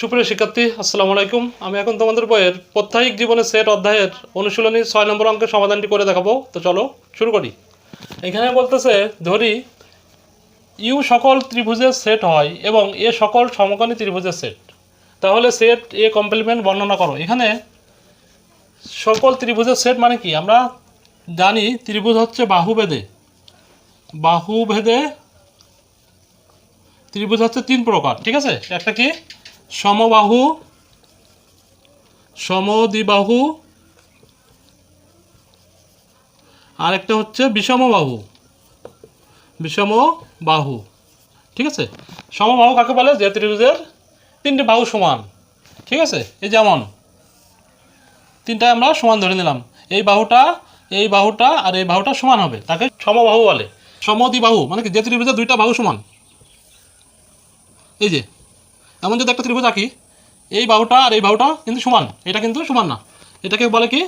সুপ্রিয় শিক্ষার্থী, আসসালামু আলাইকুম। আমি এখন তোমাদের বইয়ের প্রত্যায়িক জীবনের সেট অধ্যায়ের অনুশীলনী ছয় নম্বর অঙ্কের সমাধানটি করে দেখাবো। তো চলো, শুরু করি। এখানে বলতেছে, ধরি, ইউ সকল ত্রিভুজের সেট হয় এবং এ সকল সমকোণী ত্রিভুজের সেট। তাহলে সেট, এ কমপ্লিমেন্ট বর্ণনা করো। এখানে সকল ত্রিভুজের সেট মানে কি? আমরা জানি ত্রিভুজ হচ্ছে বাহুভেদে। বাহুভেদে ত্রিভুজ হচ্ছে তিন প্রকার, ঠিক আছে? একটা কি? সমবাহু, সমদ্বিবাহু আর একটা হচ্ছে বিষমবাহু বিষমবাহু, ঠিক আছে? সমবাহু কাকে বলে? যে ত্রিভুজের তিনটে বাহু সমান, ঠিক আছে? এই যেমন তিনটা আমরা সমান ধরে নিলাম। এই বাহুটা এই বাহুটা আর এই বাহুটা সমান হবে। তাকে সমবাহু বলে। সমদ্বিবাহু মানে কি? যে ত্রিভুজের দুইটা বাহু সমান। এই যে এমন যদি একটা ত্রিভুজ আঁকি, এই বাহুটা আর এই বাহুটা কিন্তু সমান, এটা কিন্তু সমান না। এটাকে বলে কি?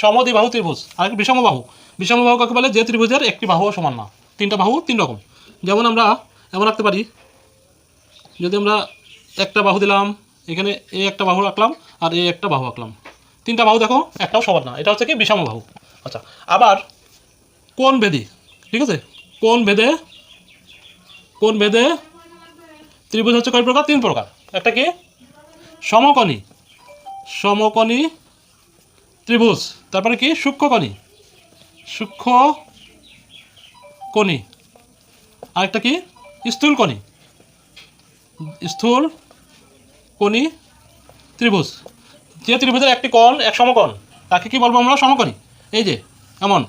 সমদ্বিবাহু ত্রিভুজ, আর একটা বিষমবাহু। বিষমবাহু কাকে বলে? যে ত্রিভুজের একটি বাহুও সমান না। তিনটা বাহু তিন রকম। যেমন আমরা এমন রাখতে পারি, যদি আমরা একটা বাহু দিলাম, এখানে এই একটা বাহু রাখলাম আর এই একটা বাহু আঁকলাম। তিনটা বাহু দেখো, একটাও সমান না। এটা হচ্ছে কি? বিষমবাহু। আচ্ছা আবার কোন ভেদি, ঠিক আছে? কোন ভেদে কোন ভেদে ত্রিভুজ হচ্ছে কয় প্রকার? তিন প্রকার। একটা কি? সমকোণী। সমকোণী ত্রিভুজ। তারপরে কি? সূক্ষ্মকণি। সূক্ষ্ম কণি আরেকটা কি? স্থূলকণি। স্থূল কণি ত্রিভুজ। যে ত্রিভুজের একটি কোণ, এক সমকোণ, তাকে কি বলব আমরা? সমকোণী। এই যে, এমন।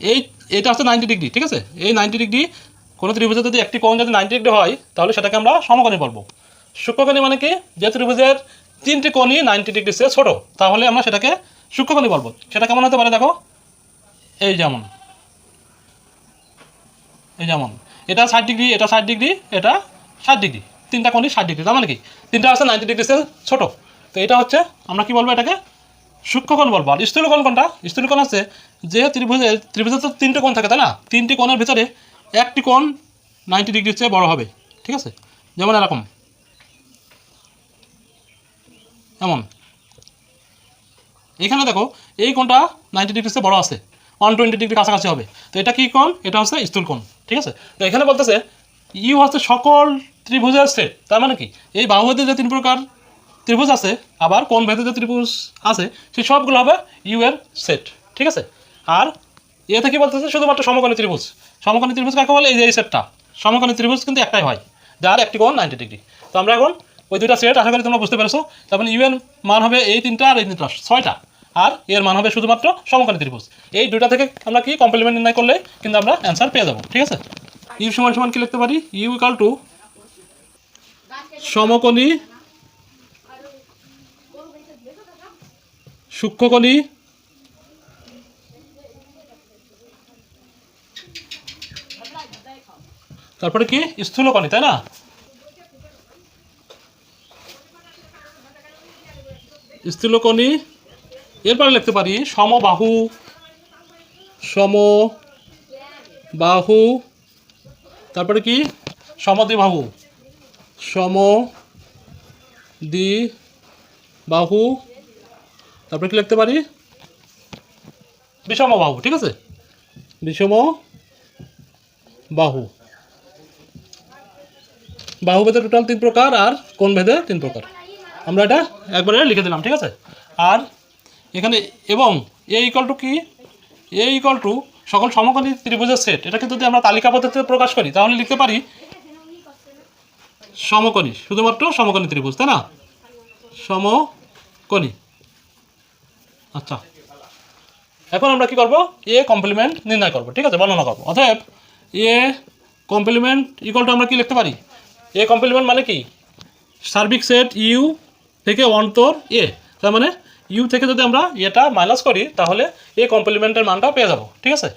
এই, এটা হচ্ছে নাইনটি ডিগ্রি ঠিক আছে? এই নাইনটি ডিগ্রি কোনো ত্রিভুজের যদি একটি কোণ যদি নাইনটি ডিগ্রি হয়, তাহলে সেটাকে আমরা সমকোণী বলব। সূক্ষ্মকোণী মানে কি? যে ত্রিভুজের তিনটি কোণই নাইনটি ডিগ্রি সে ছোটো, তাহলে আমরা সেটাকে সূক্ষ্মকোণী বলব। সেটা কেমন হতে পারে দেখো? এই যেমন। এই যেমন। এটা ষাট ডিগ্রি এটা ষাট ডিগ্রি এটা ষাট ডিগ্রি তিনটা কোণই ষাট ডিগ্রি তার মানে কি? তিনটা আছে নাইনটি ডিগ্রি সে ছোটো। তো এটা হচ্ছে, আমরা কি বলব এটাকে? সূক্ষ্মকোণ বলব। আর স্থূলকোণ কোনটা? স্থূলকোণ আছে যে ত্রিভুজের ত্রিভুজের তো তিনটে কোণ থাকে, তাই না? তিনটি কোণের ভিতরে একটি কোণ নাইনটি ডিগ্রির চেয়ে বড় হবে, ঠিক আছে? যেমন এরকম। এমন। এখানে দেখো, এই কোণটা নাইনটি ডিগ্রির চেয়ে বড় আছে। ওয়ান টোয়েন্টি ডিগ্রি কাছাকাছি হবে। তো এটা কি কোণ? এটা হচ্ছে স্থূল কোণ, ঠিক আছে? তো এখানে বলতেছে, ইউ হচ্ছে সকল ত্রিভুজের সেট। তার মানে কি? এই বাহুভেদে যে তিন প্রকার ত্রিভুজ আছে, আবার কোন ভেদে যে ত্রিভুজ আছে সেই সবগুলো হবে ইউ এর সেট, ঠিক আছে? আর এতে কি বলতেছে? শুধুমাত্র সমকোণী ত্রিভুজ। সমকোণী ত্রিভুজ কাকে বলে? এই যে এই সেটটা। সমকোণী ত্রিভুজ কিন্তু একটাই হয়, যার একটি কোণ নাইনটি ডিগ্রি তো আমরা এখন ওই দুইটা সেট আশা করি তোমরা বুঝতে পেরেছ। তার মানে ইউ এর মান হবে এই তিনটা আর এই তিনটা ছয়টা। আর এর মান হবে শুধুমাত্র সমকোণী ত্রিভুজ। এই দুইটা থেকে আমরা কি কমপ্লিমেন্ট নির্ণয় করলে কিন্তু আমরা অ্যান্সার পেয়ে যাব, ঠিক আছে? ইউ সমান সমান কি লিখতে পারি? ইউ ইকাল টু সমকোণী সূক্ষ্মকণি তারপরে কি? স্থূলকণি, তাই না? স্থূলকণি এরপরে লিখতে পারি সমবাহু সম বাহু তারপরে কি? সমদ্বিবাহু সম দ্বি বাহু তারপরে কি লিখতে পারি? বিষম বাহু ঠিক আছে? বিষম বাহু বাহু ভেদে টোটাল তিন প্রকার আর কোন ভেদে তিন প্রকার। আমরা এটা একবারে লিখে দিলাম, ঠিক আছে? আর এখানে এবং এ ইকল টু কি? এ ইকল টু সকল সমকোণী ত্রিভুজের সেট এটাকে যদি আমরা তালিকা পদ্ধতিতে প্রকাশ করি, তাহলে লিখতে পারি সমকোণী, শুধুমাত্র সমকোণী ত্রিভুজ, তাই না? সমকোণী। আচ্ছা। এখন আমরা কি করব? এ কমপ্লিমেন্ট নির্ণয় করব, ঠিক আছে? বর্ণনা করব। অতএব এ কমপ্লিমেন্ট ইকুয়াল টু আমরা কি লিখতে পারি? এ কমপ্লিমেন্ট মানে কি? সার্বিক সেট ইউ থেকে ওয়ান অন্তর এ তার মানে ইউ থেকে যদি আমরা এটা মাইনাস করি, তাহলে এ কমপ্লিমেন্টের মানটা পেয়ে যাব। ঠিক আছে?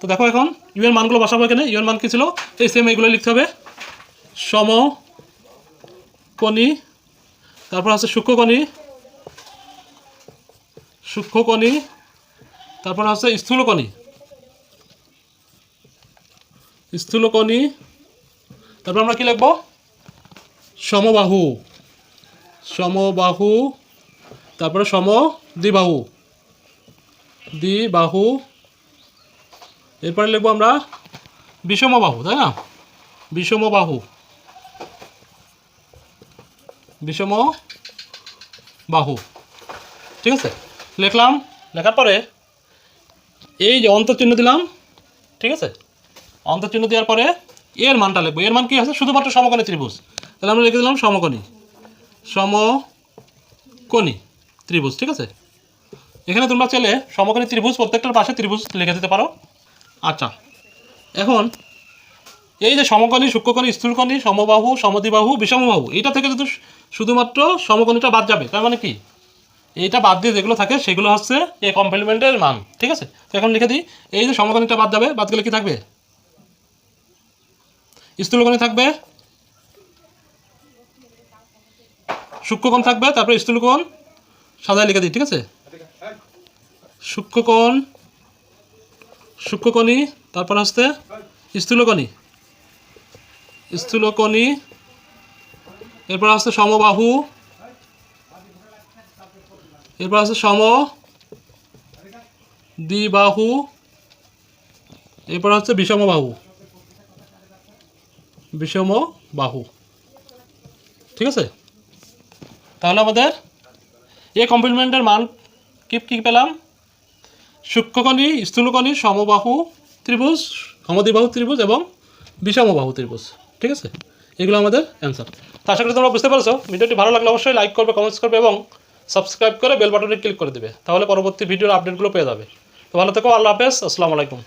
তো দেখো এখন ইউ এর মানগুলো বসাবো এখানে। ইউ এর মান কী ছিল? এই সেম এইগুলো লিখতে হবে। সম কণি তারপর আছে সূক্ষ্মকণি সূক্ষ্মকণি, তারপর আছে স্থূলকণি। স্থূলকণি, তারপর আমরা কি লিখব? সমবাহু। সমবাহু, তারপরে সম দ্বিবাহু দ্বিবাহু এরপরে লিখব আমরা বিষমবাহু, তাই না? বিষমবাহু। বিষম বাহু ঠিক আছে? লিখলাম, লেখার পরে এই যে অন্তর্চিহ্ন দিলাম, ঠিক আছে? অন্তর্চিহ্ন দেওয়ার পরে এর মানটা লিখব। এর মান কি আছে? শুধুমাত্র সমকোণী ত্রিভুজ। তাহলে আমরা লিখে দিলাম সমকোণী। সমকোণী ত্রিভুজ, ঠিক আছে? এখানে তোমরা চাইলে সমকোণী ত্রিভুজ, প্রত্যেকটার পাশে ত্রিভুজ লিখে দিতে পারো। আচ্ছা এখন এই যে সমকোণী, সূক্ষ্মকোণী, স্থূলকোণী, সমবাহু, সমদ্বিবাহু, বিষমবাহু এটা থেকে যদি শুধুমাত্র সমকোণীটা বাদ যাবে, তার মানে কি? এইটা বাদ দিয়ে যেগুলো থাকে, সেগুলো হচ্ছে এই কমপ্লিমেন্টের মান, ঠিক আছে? তো এখন লিখে দিই, এই যে সমকোণীটা বাদ যাবে, বাদ গেলে কি থাকবে? স্থূলকোণী থাকবে সূক্ষ্মকোণ থাকবে, তারপরে স্থূলকোণ সাদায় লিখে দিই, ঠিক আছে? সূক্ষ্মকোণ সূক্ষ্মকণি তারপর হচ্ছে স্থূলকণি স্থূলকণি এরপর হচ্ছে সমবাহু, এরপর হচ্ছে সম দ্বিবাহু, এরপর হচ্ছে বিষমবাহু। বিষম বাহু ঠিক আছে? তাহলে আমাদের এ কমপ্লিমেন্টের মান কি কি পেলাম? সূক্ষ্মকণি, স্থূলকণি, সমবাহু ত্রিভুজ, সমদ্বিবাহু ত্রিভুজ এবং বিষমবাহু ত্রিভুজ। ঠিক আছে? এগুলো আমাদের অ্যান্সার তো আশা করি তোমরা বুঝতে পারছ। ভিডিওটি ভালো লাগলে অবশ্যই লাইক করবে কমেন্টস করবে এবং সাবস্ক্রাইব করে বেল বাটনে ক্লিক করে দেবে। তাহলে পরবর্তী ভিডিওর আপডেটগুলো পেয়ে যাবে। তো ভালো থেকো, আল্লাহ হাফেজ, আসসালামু আলাইকুম।